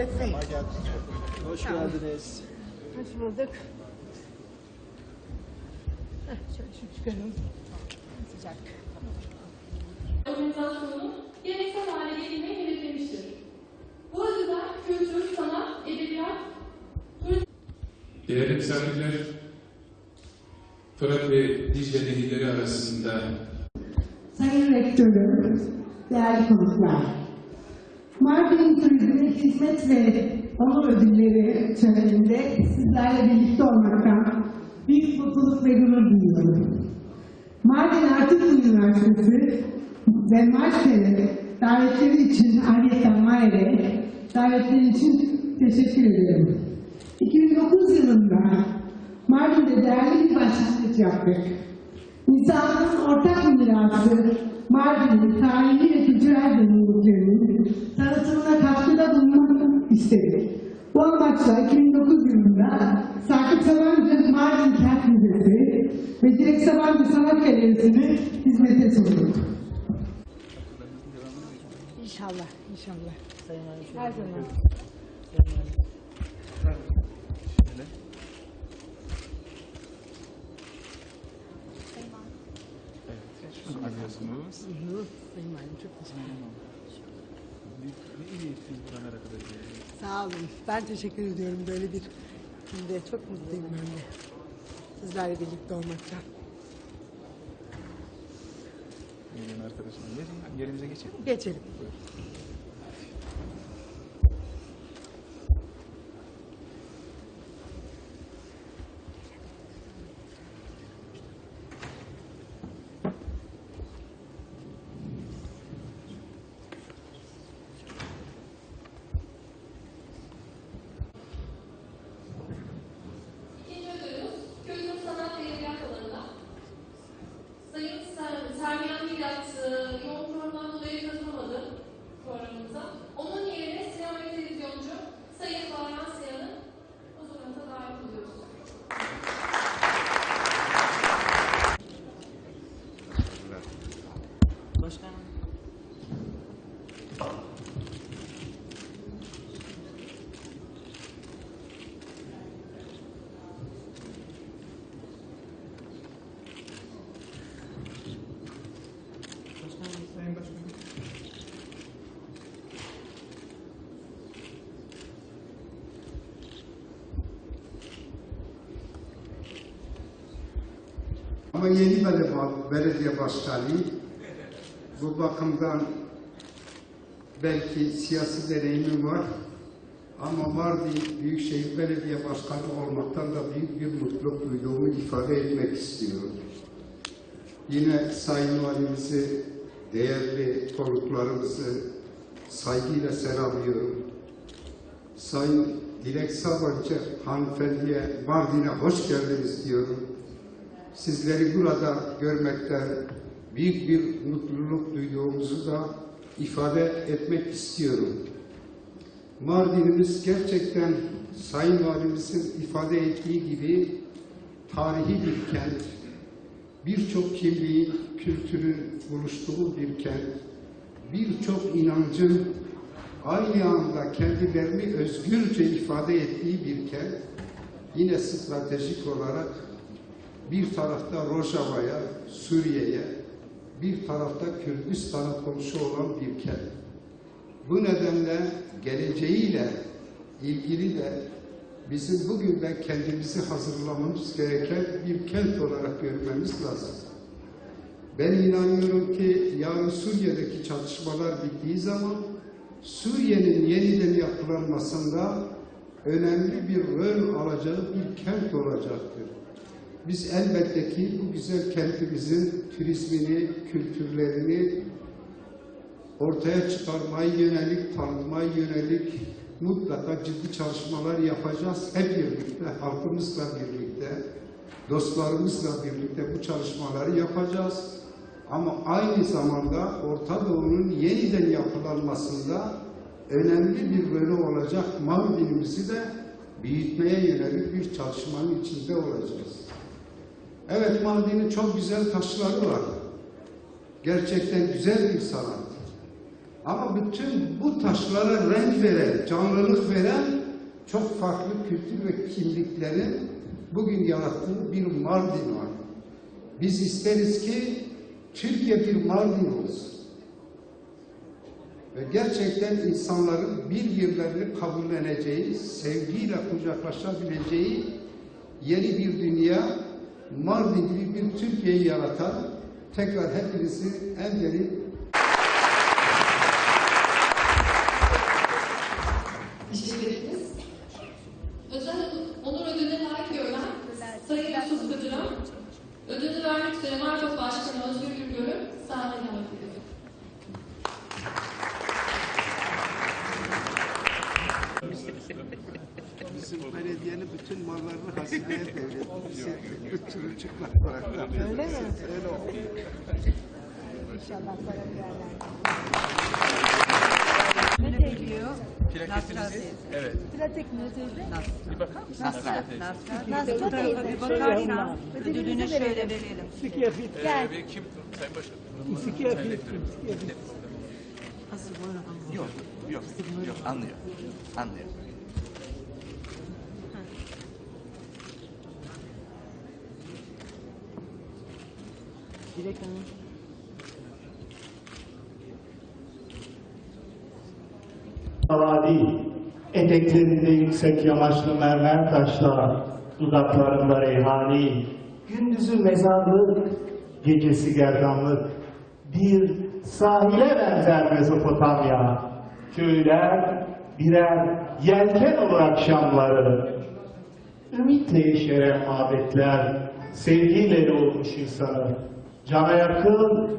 Bey? Hoş geldiniz. Hoş geldiniz. Hoş bulduk. Heh, Şöyle şu çıkaralım. Sıcak. organizasyonu geleneksel hale getirmeyi hedeflemiştir. Bu açıdan kültür, sanat, edebiyat, Değerli misafirler, Fırat ve Dicle nehirleri arasında Sayın Rektörüm, değerli konuklar. Mardin Turizm'e hizmet ve onur ödülleri töreninde sizlerle birlikte olmaktan büyük mutluluk ve gurur duyuyorum. Mardin Artvin Üniversitesi ve Marşehir'e davetleri için ayrıca Mayer'e davetleri için teşekkür ederim. 2009 yılında Mardin'de değerli bir başlangıç yaptık. İnsanlığın ortak mirası Mardin'in tarihi ve kültürel zenginliklerinin tanıtımına katkıda bulunmak istedik. Bu amaçla 2009 yılında Sakıp Sabancı Mardin Kent Müzesi ve Dilek Sabancı Sanat Galerisi'ni hizmete sunduk. İnşallah, inşallah. Her zaman. Alıyorsunuz. Hı, Sayın Valim çok teşekkür ederim. Ne iyi ettiniz kadar. Sağ olun. Ben teşekkür ediyorum böyle bir günde. Çok mutluyum ben de. Sizlerle birlikte olmaktan. Gelin arkadaşım. Yerimize geçelim. Geçelim. ikinci ödülümüz kültür, sanat ve edebiyat alanında. Sayın Ser- Sermiyan Milat e, yoğun programdan dolayı katılamadı programımıza. Onun yerine sinema ve televizyoncu Sayın Bahran Siyan'ı huzurumuza davet ediyoruz. Başkanım. Başkanım, Sayın Başkanım. Ama yeni belediye, başkanıyım. Bu bakımdan belki siyasi deneyimim var. Ama Mardin Büyükşehir Belediye Başkanı olmaktan da büyük bir mutluluk duyduğumu ifade etmek istiyorum. Yine Sayın Valimizi, değerli konuklarımızı saygıyla selamlıyorum. Sayın Dilek Sabancı hanımefendiye Mardin'e hoş geldiniz diyorum. Sizleri burada görmekten büyük bir mutluluk duyduğumuzu da ifade etmek istiyorum. Mardin'imiz gerçekten Sayın Valimizin ifade ettiği gibi tarihi bir kent. Birçok kimliğin, kültürün buluştuğu bir kent. Birçok inancın aynı anda kendilerini özgürce ifade ettiği bir kent. Yine stratejik olarak bir tarafta Rojava'ya, Suriye'ye, bir tarafta Kürdistan'a komşu olan bir kent. Bu nedenle geleceğiyle ilgili de bizim bugün de kendimizi hazırlamamız gereken bir kent olarak görmemiz lazım. Ben inanıyorum ki yarın Suriye'deki çatışmalar bittiği zaman Suriye'nin yeniden yapılanmasında önemli bir rol alacağı bir kent olacaktır. Biz elbette ki bu güzel kentimizin turizmini, kültürlerini ortaya çıkarmaya yönelik, tanıtmaya yönelik mutlaka ciddi çalışmalar yapacağız. Hep birlikte, halkımızla birlikte, dostlarımızla birlikte bu çalışmaları yapacağız. Ama aynı zamanda Orta Doğu'nun yeniden yapılanmasında önemli bir rolü olacak Mardin'imizi de büyütmeye yönelik bir çalışmanın içinde olacağız. Evet Mardin'in çok güzel taşları var. Gerçekten güzel bir sanat. Ama bütün bu taşlara renk veren, canlılık veren çok farklı kültür ve kimliklerin bugün yarattığı bir Mardin var. Biz isteriz ki Türkiye bir Mardin olsun. Ve gerçekten insanların birbirlerini kabulleneceği, sevgiyle kucaklaşabileceği yeni bir dünya, Mardin gibi bir Türkiye'yi yaratan tekrar hepinizi en derin ederiz. Özel onur ödülüne layık Sayın Yusuf Kıcır'a ödülünü vermek üzere Martok Başkanı Özgür Gürgör'ü sahneye davet ediyorum. Belediyenin bütün mallarını hazineye devretmişiz. Çocuklar olarak. Öyle mi? Öyle oldu. İnşallah para bir yerler. Ne geliyor? Plaketinizi, evet. Platek ne teyze? Bir bakar mısın? Nasıl? Nasıl Bu tarafa bir bakarsan ödülünü şöyle verelim. Ee, ve kim? Sayın Başkanım. Sayın Rektörüm. Yok, yok, yok, anlıyor. Anlıyor. Vadi, eteklerinde yüksek yamaçlı mermer taşlar, dudaklarında reyhani, gündüzü mezarlık, gecesi gerdanlık, bir sahile benzer Mezopotamya. Köyler birer yelken olur akşamları. Ümitle yeşeren mabetler, sevgiyle olmuş insanı. Can ayakın